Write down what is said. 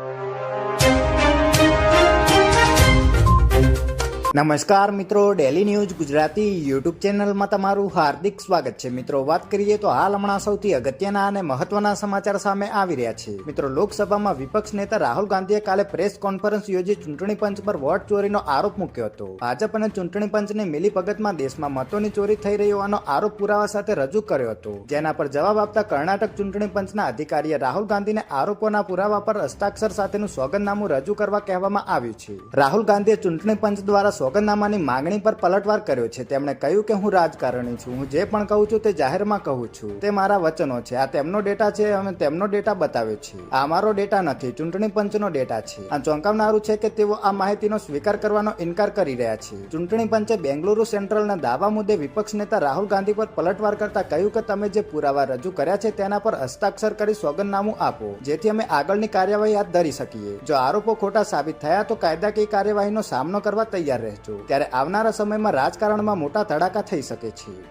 you. નમસ્કાર મિત્રો daily news Gujarati YouTube ચેનલમાં તમારું હાર્દિક સ્વાગત છે. મિત્રો, વાત કરીએ તો હાલ હમણાં સૌથી અગત્યના અને મહત્વના સમાચાર સામે આવી રહ્યા છે. મિત્રો, લોકસભામાં વિપક્ષ નેતા રાહુલ ગાંધીએ કાલે પ્રેસ કોન્ફરન્સ યોજી ચૂંટણી પંચ પર વોટ ચોરીનો આરોપ મૂક્યો હતો. ભાજપ અને ચૂંટણી પંચની મિલીભગતમાં દેશમાં મતોની ચોરી થઈ રહી હોવાનો આરોપ પુરાવા સાથે રજૂ કર્યો હતો. જેના પર જવાબ આપતા કર્ણાટક ચૂંટણી પંચના અધિકારીએ રાહુલ ગાંધીને આરોપોના પુરાવા પર હસ્તાક્ષર સાથેનું સોગંદનામું રજૂ કરવા કહેવામાં આવ્યું છે. રાહુલ ગાંધીએ ચૂંટણી પંચ દ્વારા સોગંદનામાની માગણી પર પલટવાર કર્યો છે. તેમણે કહ્યું કે હું રાજકારણી છું. હું જે પણ કહું છું તે જાહેરમાં કહું છું. તે મારા વચનો છે. આ તેમનો ડેટા છે અમે તેમનો ડેટા બતાવ્યો છે. આ મારો ડેટા નથી. ચૂંટણી પંચનો ડેટા છે. આ ચોંકાવનારું છે કે તેઓ આ માહિતીનો સ્વીકાર કરવાનો ઇનકાર કરી રહ્યા છે. ચૂંટણી પંચે બેંગલુરુ સેન્ટ્રલના દાવા મુદ્દે વિપક્ષ નેતા રાહુલ ગાંધી પર પલટવાર કરતા કહ્યું કે તમે જે પુરાવા રજૂ કર્યા છે તેના પર હસ્તાક્ષર કરી સોગંદનામું આપો, જેથી અમે આગળની કાર્યવાહી હાથ ધરી શકીએ. જો આરોપો ખોટા સાબિત થયા તો કાયદાકીય કાર્યવાહીનો સામનો કરવા તૈયાર રહેજો ત્યારે આવનારા સમયમાં રાજકારણમાં મોટા ધડાકા થઈ શકે છે.